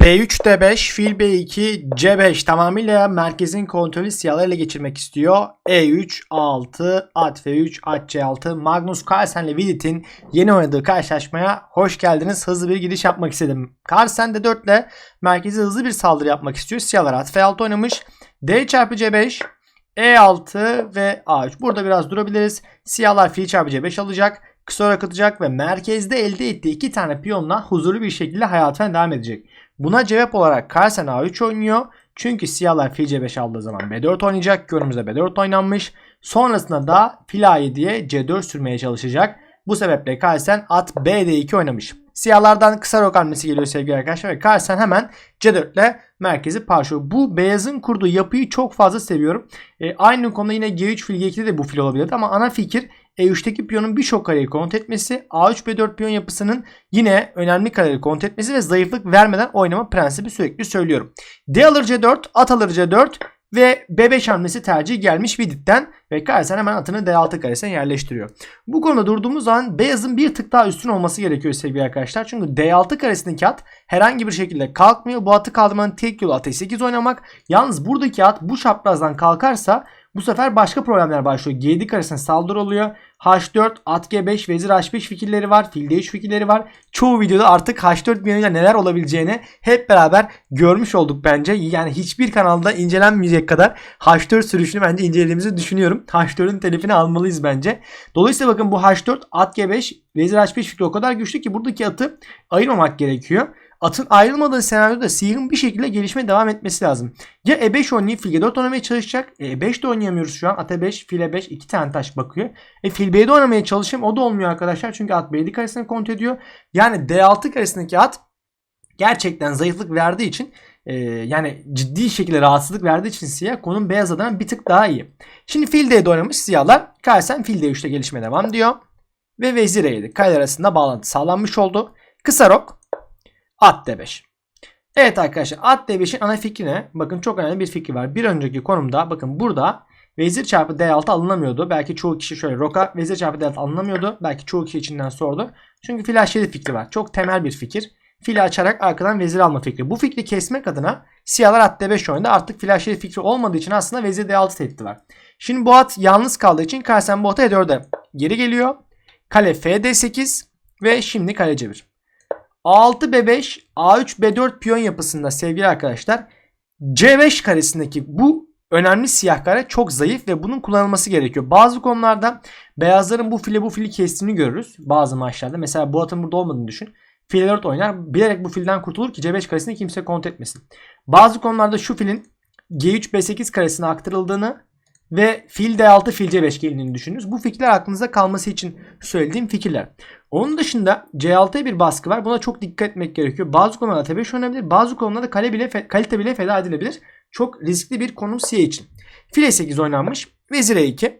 B3 D5, fil B2, C5 tamamıyla merkezin kontrolü siyahlar ele geçirmek istiyor. E3, A6, at F3, at C6, Magnus Carlsen ile Vidit'in yeni oynadığı karşılaşmaya hoş geldiniz. Hızlı bir giriş yapmak istedim. Carlsen de 4 ile merkeze hızlı bir saldırı yapmak istiyor. Siyahlar at F6 oynamış. D çarpı C5, E6 ve A3. Burada biraz durabiliriz. Siyahlar fil çarpı C5 alacak. Kısa olarak atacak ve merkezde elde ettiği iki tane piyonla huzurlu bir şekilde hayatına devam edecek. Buna cevap olarak Carlsen A3 oynuyor. Çünkü siyahlar fil C5 aldığı zaman B4 oynayacak. Görümüzde B4 oynanmış. Sonrasında da fil A7'ye C4 sürmeye çalışacak. Bu sebeple Carlsen at BD2 oynamış. Siyahlardan kısa rok hamlesi geliyor sevgili arkadaşlar ve Carlsen hemen C4 ile merkezi parçalıyor. Bu beyazın kurduğu yapıyı çok fazla seviyorum. E, aynı konuda yine G3 fil G2'de de bu fil olabilirdi ama ana fikir e3'teki piyonun birçok kareyi kontrol etmesi, A3 B4 piyon yapısının yine önemli kareleri kontrol etmesi ve zayıflık vermeden oynama prensibi sürekli söylüyorum. D alır C4, at alır C4 ve B5 hamlesi tercih gelmiş Vidit'ten ve Carlsen hemen atını D6 karesine yerleştiriyor. Bu konuda durduğumuz zaman beyazın bir tık daha üstün olması gerekiyor sevgili arkadaşlar. Çünkü D6 karesindeki at herhangi bir şekilde kalkmıyor. Bu atı kaldırmanın tek yolu at E8 oynamak. Yalnız buradaki at bu çaprazdan kalkarsa bu sefer başka problemler başlıyor. G7 karesine saldırı oluyor. H4, at G5, vezir H5 fikirleri var. Fil D3 fikirleri var. Çoğu videoda artık H4 yanıyla neler olabileceğini hep beraber görmüş olduk bence. Yani hiçbir kanalda incelenmeyecek kadar H4 sürüşünü bence incelediğimizi düşünüyorum. H4'ün telifini almalıyız bence. Dolayısıyla bakın bu H4, at G5, vezir H5 fikri o kadar güçlü ki buradaki atı ayırmamak gerekiyor. Atın ayrılmadığı senaryoda siyahın bir şekilde gelişmeye devam etmesi lazım. Ya E5 oynayıp fil G4 oynamaya çalışacak. E, E5 de oynayamıyoruz şu an. At E5, fil E5 iki tane taş bakıyor. E fil B'de oynamaya çalışayım. O da olmuyor arkadaşlar. Çünkü at B7 karesini kontrol ediyor. Yani D6 karesindeki at gerçekten zayıflık verdiği için e, yani ciddi şekilde rahatsızlık verdiği için siyah konum beyaz adına bir tık daha iyi. Şimdi fil D'de oynamış siyahlar. Carlsen fil D3'te gelişmeye devam diyor. Ve vezir E7. Kale arasında bağlantı sağlanmış oldu. Kısa rok. At D5. Evet arkadaşlar at D5'in ana fikri ne? Bakın çok önemli bir fikri var. Bir önceki konumda bakın burada vezir çarpı D6 alınamıyordu. Belki çoğu kişi şöyle roka vezir çarpı D6 alınamıyordu. Belki çoğu kişi içinden sordu. Çünkü fil H7 fikri var. Çok temel bir fikir. Fili açarak arkadan vezir alma fikri. Bu fikri kesmek adına siyahlar at D5 oynadı. Artık fil H7 fikri olmadığı için aslında vezir D6 tehdidi var. Şimdi bu at yalnız kaldığı için Carlsen bu ata E4'e geri geliyor. Kale FD8 ve şimdi kale C1. A6 B5 A3 B4 piyon yapısında sevgili arkadaşlar C5 karesindeki bu önemli siyah kare çok zayıf ve bunun kullanılması gerekiyor. Bazı konularda beyazların bu file bu fili kestiğini görürüz. Bazı maçlarda mesela bu burada olmadığını düşün. Fil 4 oynar bilerek bu filden kurtulur ki C5 karesini kimse kontrol etmesin. Bazı konularda şu filin G3 B8 karesine aktarıldığını ve fil D6 fil C5 geldiğini düşünürüz. Bu fikirler aklınızda kalması için söylediğim fikirler. Onun dışında C6'ya bir baskı var. Buna çok dikkat etmek gerekiyor. Bazı konularda T5 oynanabilir. Bazı konularda kale bile kalite bile feda edilebilir. Çok riskli bir konum siyah için. Fil E8 oynanmış. Vezir E2.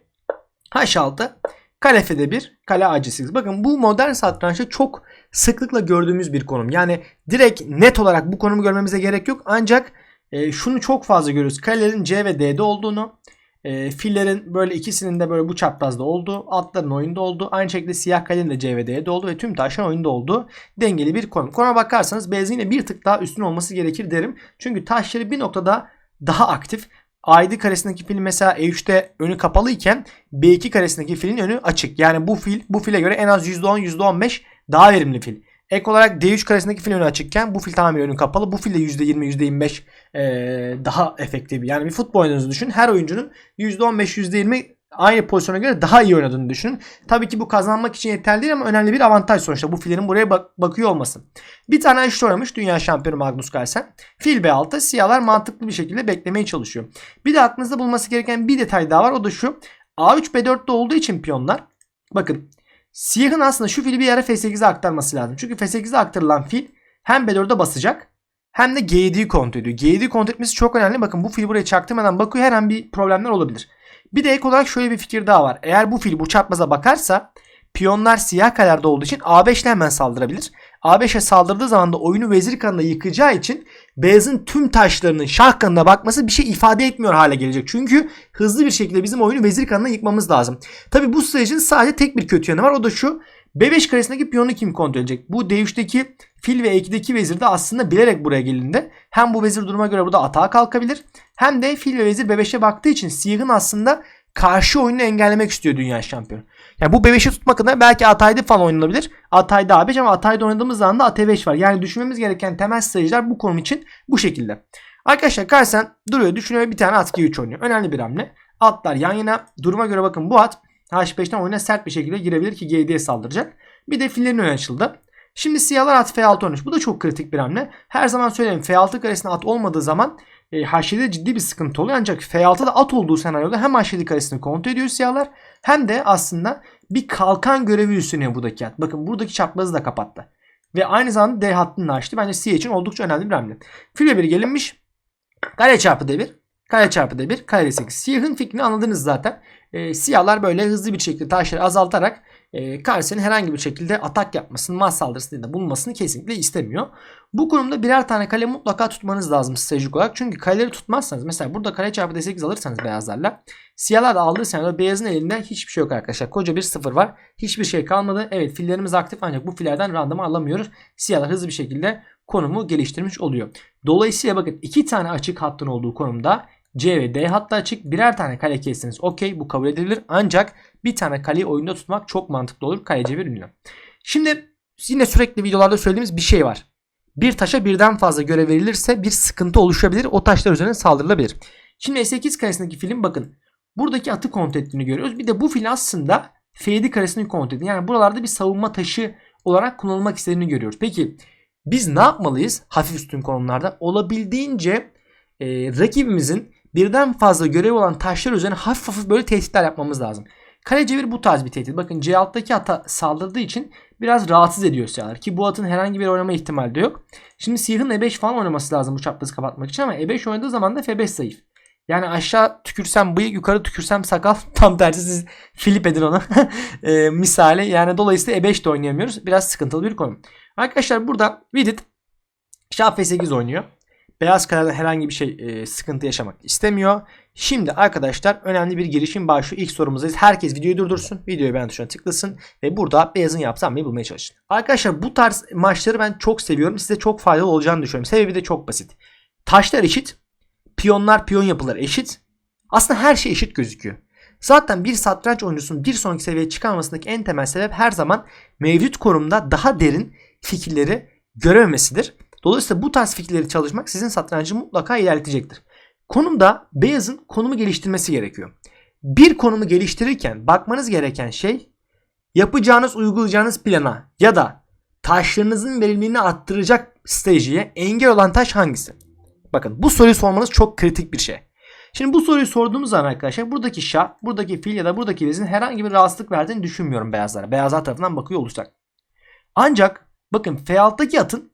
H6. Kale F1. Kale AC8. Bakın bu modern satrançta çok sıklıkla gördüğümüz bir konum. Yani direkt net olarak bu konumu görmemize gerek yok. Ancak e, şunu çok fazla görüyoruz. Kalelerin C ve D'de olduğunu. E, fillerin böyle ikisinin de böyle bu çaprazda olduğu, atların oyunda olduğu, aynı şekilde siyah kalenin de C ve D'de olduğu ve tüm taşların oyunda olduğu dengeli bir konum. Konuma bakarsanız beyazın bir tık daha üstün olması gerekir derim. Çünkü taşları bir noktada daha aktif. A7 karesindeki fil mesela E3'te önü kapalı iken B2 karesindeki filin önü açık. Yani bu fil bu file göre en az %10 %15 daha verimli fil. Ek olarak D3 karesindeki fil önü açıkken bu fil tamamen önü kapalı. Bu fil de %20 %25 ee, daha efektif. Yani bir futbol oynadığınızı düşün. Her oyuncunun %15 %20 aynı pozisyona göre daha iyi oynadığını düşünün. Tabii ki bu kazanmak için yeterli değil ama önemli bir avantaj sonuçta bu fillerin buraya bak- bakıyor olması. Bir tane eşit oynamış dünya şampiyonu Magnus Carlsen. Fil B6 siyahlar mantıklı bir şekilde beklemeye çalışıyor. Bir de aklınızda bulması gereken bir detay daha var o da şu. A3 B4'te olduğu için piyonlar bakın siyahın aslında şu fili bir yere F8'e aktarması lazım. Çünkü F8'e aktarılan fil hem B4'e basacak hem de G7'yi kontrol ediyor. G7'yi kontrol etmesi çok önemli. Bakın bu fil buraya çaktırmadan bakıyor her an bir problemler olabilir. Bir de ek olarak şöyle bir fikir daha var. Eğer bu fil bu çarpmaza bakarsa piyonlar siyah kalerde olduğu için A5 ile hemen saldırabilir. A5'e saldırdığı zaman da oyunu vezir kanında yıkacağı için beyazın tüm taşlarının şah kanına bakması bir şey ifade etmiyor hale gelecek. Çünkü hızlı bir şekilde bizim oyunu vezir kanına yıkmamız lazım. Tabi bu stratejinin sadece tek bir kötü yanı var. O da şu. B5 karesindeki piyonu kim kontrol edecek? Bu D3'teki fil ve E2'deki vezir de aslında bilerek buraya gelindi. Hem bu vezir duruma göre burada atağa kalkabilir. Hem de fil ve vezir B5'e baktığı için siyahın aslında karşı oyunu engellemek istiyor dünya şampiyonu. Yani bu B5'i tutmak adına belki Atay'da falan oynanabilir. Atay'da A5 ama Atay'da oynadığımız zaman da At5 var. Yani düşünmemiz gereken temel stratejiler bu konum için bu şekilde. Arkadaşlar Carlsen duruyor düşünüyor bir tane at G3 oynuyor. Önemli bir hamle. Atlar yan yana duruma göre bakın bu at H5'ten oyuna sert bir şekilde girebilir ki G7'ye saldıracak. Bir de fillerin öne açıldı. Şimdi siyahlar at F6 oynuyor. Bu da çok kritik bir hamle. Her zaman söyleyeyim F6 karesinde at olmadığı zaman e, H7'de ciddi bir sıkıntı oluyor. Ancak F6'da at olduğu senaryoda hem H7 karesini kontrol ediyor siyahlar hem de aslında bir kalkan görevi üstleniyor buradaki at. Bakın buradaki çaprazı da kapattı. Ve aynı zamanda D hattını açtı. Bence siyah için oldukça önemli bir hamle. File 1 gelinmiş. Kare çarpı D1. Kare çarpı D1. Kare 8. Siyahın fikrini anladınız zaten. E, siyahlar böyle hızlı bir şekilde taşları azaltarak e, karşısının herhangi bir şekilde atak yapmasını, mas saldırısında bulunmasını kesinlikle istemiyor. Bu konumda birer tane kale mutlaka tutmanız lazım stratejik olarak. Çünkü kaleleri tutmazsanız mesela burada kale çarpı D8 alırsanız beyazlarla siyahlar da senaryoda beyazın elinde hiçbir şey yok arkadaşlar. Koca bir sıfır var. Hiçbir şey kalmadı. Evet fillerimiz aktif ancak bu fillerden randıma alamıyoruz. Siyahlar hızlı bir şekilde konumu geliştirmiş oluyor. Dolayısıyla bakın iki tane açık hattın olduğu konumda C ve D hattı açık birer tane kale kesseniz okey bu kabul edilir. Ancak bir tane kaleyi oyunda tutmak çok mantıklı olur. Kaleci bir ünlem. Şimdi yine sürekli videolarda söylediğimiz bir şey var. Bir taşa birden fazla görev verilirse bir sıkıntı oluşabilir. O taşlar üzerine saldırılabilir. Şimdi S8 karesindeki film bakın. Buradaki atı kontrol ettiğini görüyoruz. Bir de bu fil aslında F7 karesini kontrol ediyor. Yani buralarda bir savunma taşı olarak kullanılmak istediğini görüyoruz. Peki biz ne yapmalıyız hafif üstün konumlarda? Olabildiğince e, rakibimizin birden fazla görev olan taşlar üzerine hafif hafif böyle tehditler yapmamız lazım. Kale cevir bu tarz bir tehdit. Bakın C6'daki ata saldırdığı için biraz rahatsız ediyor siyahlar. Ki bu atın herhangi bir oynama ihtimali de yok. Şimdi siyahın E5 falan oynaması lazım bu çaprazı kapatmak için ama E5 oynadığı zaman da F5 zayıf. Yani aşağı tükürsem bıyık yukarı tükürsem sakal tam tersi siz flip edin onu. e, misali yani dolayısıyla E5 de oynayamıyoruz. Biraz sıkıntılı bir konu. Arkadaşlar burada Vidit Şah F8 oynuyor. Beyaz kalede herhangi bir şey e, sıkıntı yaşamak istemiyor. Şimdi arkadaşlar önemli bir girişim başlıyor. İlk sorumuzdayız. Herkes videoyu durdursun. Videoyu beğen tuşuna tıklasın. Ve burada beyazın yaptığı hamleyi bulmaya çalışın. Arkadaşlar bu tarz maçları ben çok seviyorum. Size çok faydalı olacağını düşünüyorum. Sebebi de çok basit. Taşlar eşit. Piyonlar piyon yapıları eşit. Aslında her şey eşit gözüküyor. Zaten bir satranç oyuncusunun bir sonraki seviyeye çıkarmasındaki en temel sebep her zaman mevcut konumda daha derin fikirleri görememesidir. Dolayısıyla bu tarz fikirleri çalışmak sizin satrancı mutlaka ilerletecektir. Konumda beyazın konumu geliştirmesi gerekiyor. Bir konumu geliştirirken bakmanız gereken şey yapacağınız uygulayacağınız plana ya da taşlarınızın verimliliğini arttıracak stratejiye engel olan taş hangisi? Bakın bu soruyu sormanız çok kritik bir şey. Şimdi bu soruyu sorduğumuz zaman arkadaşlar buradaki şah, buradaki fil ya da buradaki vezin herhangi bir rahatsızlık verdiğini düşünmüyorum beyazlara. Beyazlar tarafından bakıyor olursak. Ancak bakın F6'daki atın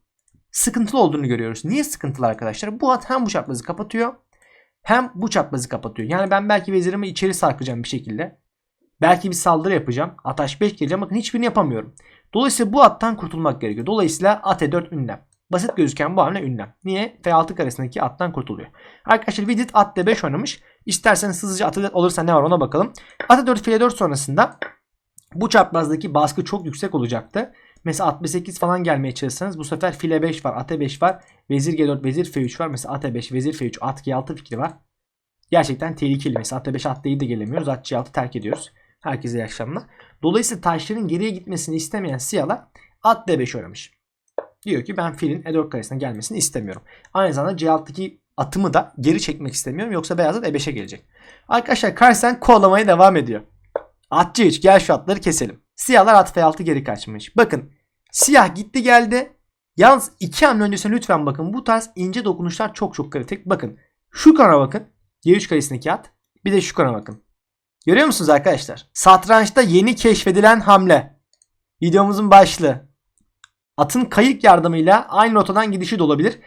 sıkıntılı olduğunu görüyoruz. Niye sıkıntılı arkadaşlar? Bu at hem bu çaprazı kapatıyor hem bu çaprazı kapatıyor. Yani ben belki vezirimi içeri sarkacağım bir şekilde. Belki bir saldırı yapacağım. At H5 geleceğim. Bakın hiçbirini yapamıyorum. Dolayısıyla bu attan kurtulmak gerekiyor. Dolayısıyla at E4 ünlem. Basit gözüken bu hamle ünlem. Niye? F6 karesindeki attan kurtuluyor. Arkadaşlar Vidit at D5 oynamış. İsterseniz hızlıca at E4 olursa ne var ona bakalım. At E4 file 4 sonrasında bu çaprazdaki baskı çok yüksek olacaktı. Mesela 68 falan gelmeye çalışsanız bu sefer file 5 var, at 5 var, vezir g4, vezir f3 var. Mesela at 5, vezir f3, at g6 fikri var. Gerçekten tehlikeli. Mesela at 5, at d'yi de gelemiyoruz. At c6 terk ediyoruz. Herkese iyi akşamlar. Dolayısıyla taşların geriye gitmesini istemeyen siyahlar at d5 oynamış. Diyor ki ben filin e4 karesine gelmesini istemiyorum. Aynı zamanda c6'daki atımı da geri çekmek istemiyorum. Yoksa beyazlar e5'e gelecek. Arkadaşlar Carlsen kovalamaya devam ediyor. At c3 gel şu atları keselim. Siyahlar at f6 geri kaçmış. Bakın siyah gitti geldi. Yalnız iki hamle öncesine lütfen bakın. Bu tarz ince dokunuşlar çok çok kritik. Bakın şu kana bakın. G3 karesindeki at. Bir de şu kana bakın. Görüyor musunuz arkadaşlar? Satrançta yeni keşfedilen hamle. Videomuzun başlığı. Atın kayık yardımıyla aynı notadan gidişi de olabilir.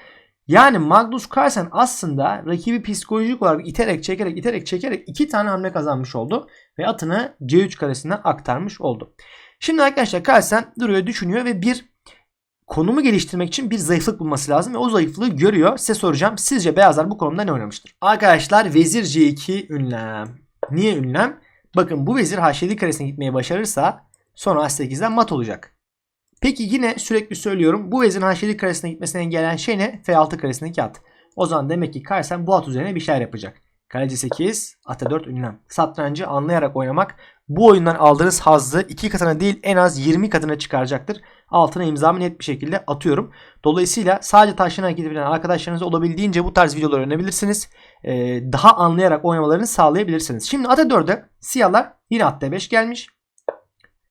Yani Magnus Carlsen aslında rakibi psikolojik olarak iterek çekerek iterek çekerek iki tane hamle kazanmış oldu. Ve atını C3 karesine aktarmış oldu. Şimdi arkadaşlar Carlsen duruyor düşünüyor ve bir konumu geliştirmek için bir zayıflık bulması lazım. Ve o zayıflığı görüyor. Size soracağım. Sizce beyazlar bu konumda ne oynamıştır? Arkadaşlar vezir C2 ünlem. Niye ünlem? Bakın bu vezir H7 karesine gitmeye başarırsa Sonra H8'den mat olacak. Peki yine sürekli söylüyorum. Bu vezirin H7 karesine gitmesini engelleyen şey ne? F6 karesindeki at. O zaman demek ki Carlsen bu at üzerine bir şeyler yapacak. Kaleci 8, ata 4 ünlem. Satrancı anlayarak oynamak bu oyundan aldığınız hazzı 2 katına değil en az 20 katına çıkaracaktır. Altına imzamı net bir şekilde atıyorum. Dolayısıyla sadece taştan hareket edebilen arkadaşlarınız olabildiğince bu tarz videoları öğrenebilirsiniz. Ee, daha anlayarak oynamalarını sağlayabilirsiniz. Şimdi ata 4'e siyahlar yine at D5 gelmiş.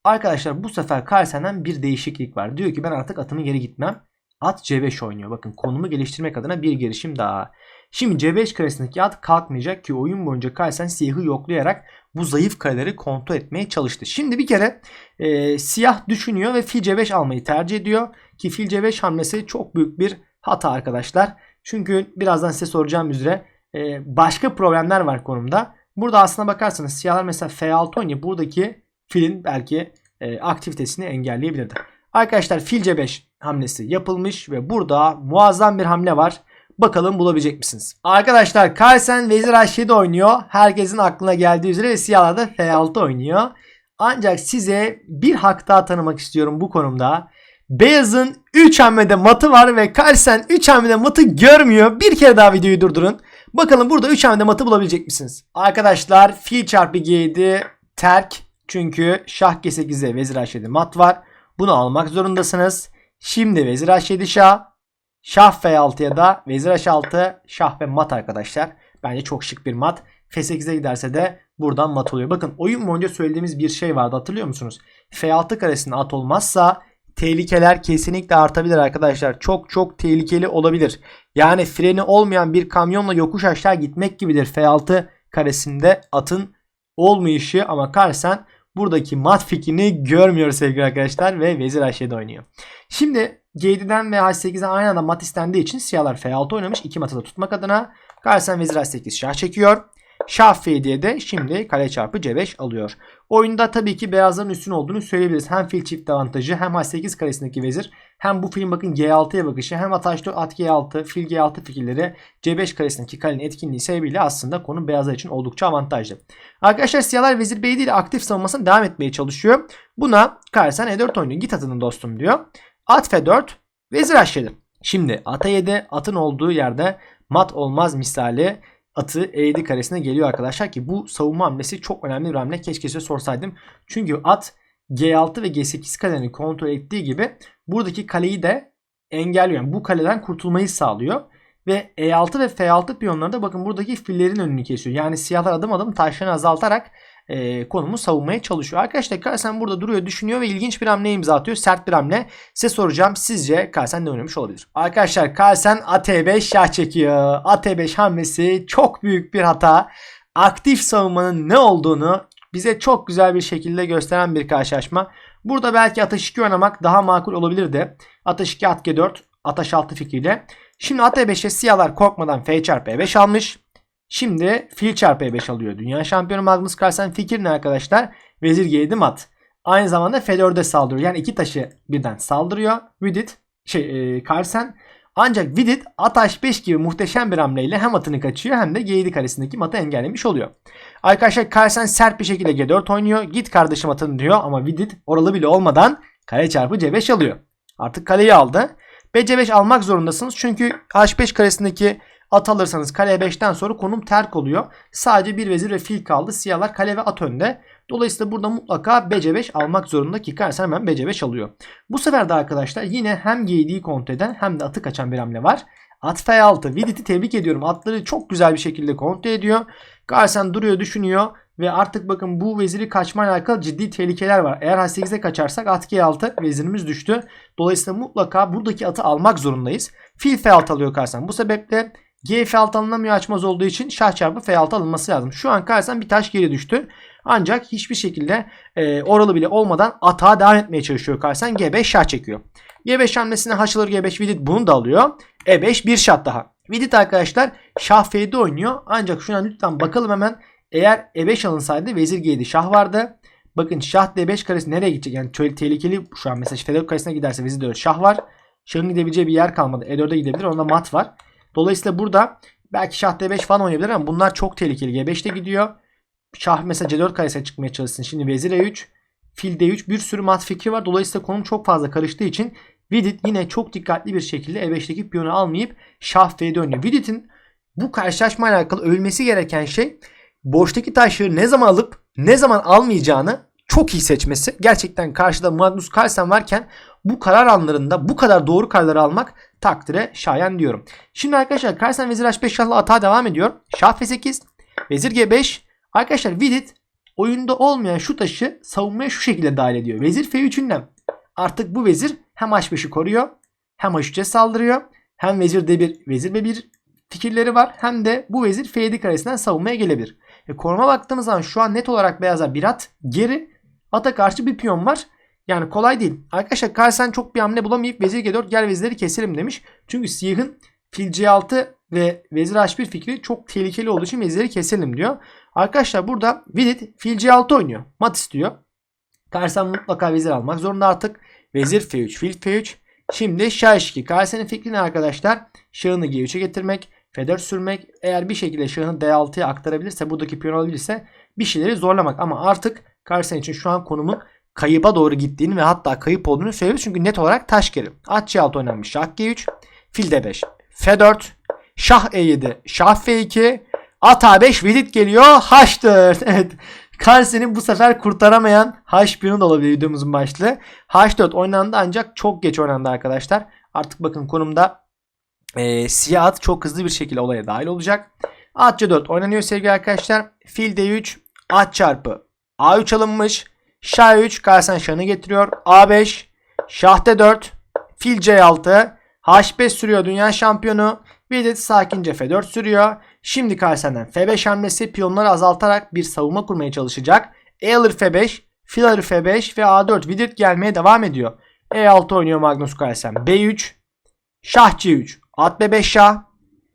Arkadaşlar bu sefer Carlsen'den bir değişiklik var. Diyor ki ben artık atımı geri gitmem. At C5 oynuyor. Bakın konumu geliştirmek adına bir girişim daha. Şimdi C5 karesindeki at kalkmayacak ki oyun boyunca Carlsen siyahı yoklayarak bu zayıf kareleri kontrol etmeye çalıştı. Şimdi bir kere e, siyah düşünüyor ve fil C5 almayı tercih ediyor. Ki fil C5 hamlesi çok büyük bir hata arkadaşlar. Çünkü birazdan size soracağım üzere e, başka problemler var konumda. Burada aslına bakarsanız siyahlar mesela F6 oynuyor. Buradaki filin belki e, aktivitesini engelleyebilirdi. Arkadaşlar fil C5 hamlesi yapılmış ve burada muazzam bir hamle var. Bakalım bulabilecek misiniz? Arkadaşlar Carlsen Vezir H7 oynuyor. Herkesin aklına geldiği üzere siyahlar da F6 oynuyor. Ancak size bir hak daha tanımak istiyorum bu konumda. Beyazın 3 hamlede matı var ve Carlsen 3 hamlede matı görmüyor. Bir kere daha videoyu durdurun. Bakalım burada 3 hamlede matı bulabilecek misiniz? Arkadaşlar fil çarpı G7 terk. Çünkü şah G8'e vezir H7 mat var. Bunu almak zorundasınız. Şimdi vezir H7 şah. Şah F6'ya da vezir H6 şah ve mat arkadaşlar. Bence çok şık bir mat. F8'e giderse de buradan mat oluyor. Bakın oyun boyunca söylediğimiz bir şey vardı hatırlıyor musunuz? F6 karesinde at olmazsa tehlikeler kesinlikle artabilir arkadaşlar. Çok çok tehlikeli olabilir. Yani freni olmayan bir kamyonla yokuş aşağı gitmek gibidir F6 karesinde atın olmayışı ama Carlsen buradaki mat fikrini görmüyor sevgili arkadaşlar ve vezir H7 oynuyor. Şimdi G7'den ve H8'den aynı anda mat istendiği için siyahlar F6 oynamış. iki matı da tutmak adına. Carlsen vezir H8 şah çekiyor. Şah F7'ye de şimdi kale çarpı C5 alıyor. Oyunda tabii ki beyazların üstün olduğunu söyleyebiliriz. Hem fil çift avantajı hem H8 karesindeki vezir hem bu film bakın G6'ya bakışı hem at H4 at G6 fil G6 fikirleri C5 karesindeki kalenin etkinliği sebebiyle aslında konu beyazlar için oldukça avantajlı. Arkadaşlar siyahlar vezir B7 ile aktif savunmasına devam etmeye çalışıyor. Buna Carlsen E4 oynuyor. Git atının dostum diyor. At F4 vezir H7. Şimdi ata 7 atın olduğu yerde mat olmaz misali atı E7 karesine geliyor arkadaşlar ki bu savunma hamlesi çok önemli bir hamle. Keşke size sorsaydım. Çünkü at G6 ve G8 kalelerini kontrol ettiği gibi buradaki kaleyi de engelliyor. Yani bu kaleden kurtulmayı sağlıyor. Ve E6 ve F6 piyonları da bakın buradaki fillerin önünü kesiyor. Yani siyahlar adım adım taşlarını azaltarak e, konumu savunmaya çalışıyor. Arkadaşlar Carlsen burada duruyor düşünüyor ve ilginç bir hamle imza atıyor. Sert bir hamle. Size soracağım sizce Carlsen ne oynamış olabilir? Arkadaşlar Carlsen AT5 şah çekiyor. AT5 hamlesi çok büyük bir hata. Aktif savunmanın ne olduğunu bize çok güzel bir şekilde gösteren bir karşılaşma. Burada belki atış 2 oynamak daha makul olabilirdi. Atış 2 at G4 ataş 6 fikriyle. Şimdi at E5'e siyahlar korkmadan F çarpı E5 almış. Şimdi fil çarpı E5 alıyor. Dünya şampiyonu Magnus Carlsen fikir ne arkadaşlar? Vezir G7 mat. Aynı zamanda F4'e saldırıyor. Yani iki taşı birden saldırıyor. Vidit şey e, Carlsen. Ancak Vidit at H5 gibi muhteşem bir hamleyle hem atını kaçıyor hem de G7 karesindeki matı engellemiş oluyor. Arkadaşlar Carlsen sert bir şekilde G4 oynuyor. Git kardeşim atını diyor ama Vidit oralı bile olmadan kare çarpı C5 alıyor. Artık kaleyi aldı. BC5 almak zorundasınız. Çünkü H5 karesindeki at alırsanız kale 5'ten sonra konum terk oluyor. Sadece bir vezir ve fil kaldı. Siyahlar kale ve at önde. Dolayısıyla burada mutlaka BC5 almak zorunda ki Carlsen hemen BC5 alıyor. Bu sefer de arkadaşlar yine hem G7'yi kontrol eden hem de atı kaçan bir hamle var. At F6. Vidit'i tebrik ediyorum. Atları çok güzel bir şekilde kontrol ediyor. Carlsen duruyor düşünüyor. Ve artık bakın bu veziri kaçmayla alakalı ciddi tehlikeler var. Eğer H8'e kaçarsak at G6 vezirimiz düştü. Dolayısıyla mutlaka buradaki atı almak zorundayız. Fil F6 alıyor Carlsen. Bu sebeple G F6 alınamıyor açmaz olduğu için şah çarpı F6 alınması lazım. Şu an Carlsen bir taş geri düştü. Ancak hiçbir şekilde e, oralı bile olmadan atağa devam etmeye çalışıyor Carlsen. G5 şah çekiyor. G5 hamlesine haşılır G5 Vidit bunu da alıyor. E5 bir şat daha. Vidit arkadaşlar şah F7 oynuyor. Ancak şuna lütfen bakalım hemen. Eğer E5 alınsaydı vezir G7 şah vardı. Bakın şah D5 karesi nereye gidecek? Yani şöyle tehlikeli şu an mesela F4 karesine giderse vezir 4 şah var. Şahın gidebileceği bir yer kalmadı. E4'e gidebilir. Onda mat var. Dolayısıyla burada belki şah D5 falan oynayabilir ama bunlar çok tehlikeli. G5'te gidiyor. Şah mesela C4 karesine çıkmaya çalışsın. Şimdi vezir E3. fil D3 bir sürü mat fikri var. Dolayısıyla konum çok fazla karıştığı için Vidit yine çok dikkatli bir şekilde E5'teki piyonu almayıp şah F'de oynuyor. Vidit'in bu karşılaşmayla alakalı övülmesi gereken şey boştaki taşları ne zaman alıp ne zaman almayacağını çok iyi seçmesi. Gerçekten karşıda Magnus Carlsen varken bu karar anlarında bu kadar doğru kararları almak takdire şayan diyorum. Şimdi arkadaşlar Carlsen vezir H5 şahla atağa devam ediyor. Şah F8, vezir G5. Arkadaşlar Vidit oyunda olmayan şu taşı savunmaya şu şekilde dahil ediyor. Vezir F3 ünlem. Artık bu vezir hem H5'i koruyor hem H3'e saldırıyor. Hem vezir D1, vezir B1 fikirleri var. Hem de bu vezir F7 karesinden savunmaya gelebilir. E, koruma baktığımız zaman şu an net olarak beyaza bir at geri ata karşı bir piyon var. Yani kolay değil. Arkadaşlar Carlsen çok bir hamle bulamayıp vezir G4 gel vezirleri keselim demiş. Çünkü siyahın fil C6 ve vezir H1 fikri çok tehlikeli olduğu için vezirleri keselim diyor. Arkadaşlar burada Vidit fil C6 oynuyor. Mat istiyor. Carlsen mutlaka vezir almak zorunda artık. Vezir F3, fil F3. Şimdi şah 2. Carlsen'in fikri ne arkadaşlar? Şahını G3'e getirmek, F4 sürmek. Eğer bir şekilde şahını D6'ya aktarabilirse, buradaki piyon alabilirse bir şeyleri zorlamak. Ama artık Carlsen için şu an konumun kayıba doğru gittiğini ve hatta kayıp olduğunu söyleyebiliriz. Çünkü net olarak taş geri. At C6 oynanmış. Şah G3, fil D5, F4, şah E7, şah F2, at A5, Vidit geliyor. H4. Evet. Carlsen'in bu sefer kurtaramayan H1'ın da olabilir videomuzun başlığı. H4 oynandı ancak çok geç oynandı arkadaşlar. Artık bakın konumda e, siyah at çok hızlı bir şekilde olaya dahil olacak. At C4 oynanıyor sevgili arkadaşlar. Fil D3 at çarpı A3 alınmış. Şah 3 Carlsen şahını getiriyor. A5 Şah D4 Fil C6 H5 sürüyor dünya şampiyonu. Vidit sakince F4 sürüyor. Şimdi Carlsen'den F5 hamlesi piyonları azaltarak bir savunma kurmaya çalışacak. E alır F5, fil alır F5 ve A4 Vidit gelmeye devam ediyor. E6 oynuyor Magnus Carlsen. B3, Şah C3, at B5 şah,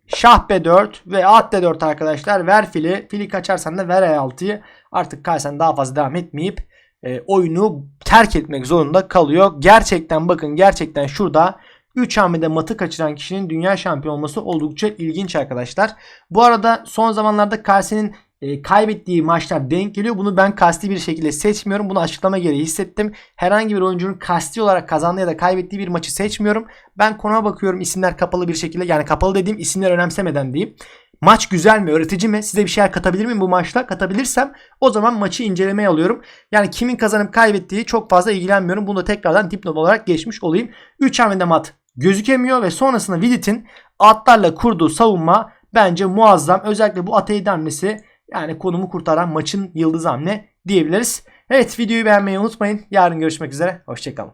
Şah B4 ve at D4 arkadaşlar. Ver fili. Fili kaçarsan da ver E6'yı. Artık Carlsen daha fazla devam etmeyip e, oyunu terk etmek zorunda kalıyor. Gerçekten bakın gerçekten şurada 3 hamlede matı kaçıran kişinin dünya şampiyonu olması oldukça ilginç arkadaşlar. Bu arada son zamanlarda Carlsen'in e, kaybettiği maçlar denk geliyor. Bunu ben kasti bir şekilde seçmiyorum. Bunu açıklama gereği hissettim. Herhangi bir oyuncunun kasti olarak kazandığı ya da kaybettiği bir maçı seçmiyorum. Ben konuma bakıyorum isimler kapalı bir şekilde. Yani kapalı dediğim isimler önemsemeden diyeyim. Maç güzel mi, öğretici mi? Size bir şeyler katabilir miyim bu maçta? Katabilirsem o zaman maçı incelemeye alıyorum. Yani kimin kazanıp kaybettiği çok fazla ilgilenmiyorum. Bunu da tekrardan dipnot olarak geçmiş olayım. 3 hamlede mat gözükemiyor ve sonrasında Vidit'in atlarla kurduğu savunma bence muazzam. Özellikle bu Atey hamlesi yani konumu kurtaran maçın yıldız hamle diyebiliriz. Evet videoyu beğenmeyi unutmayın. Yarın görüşmek üzere. Hoşçakalın.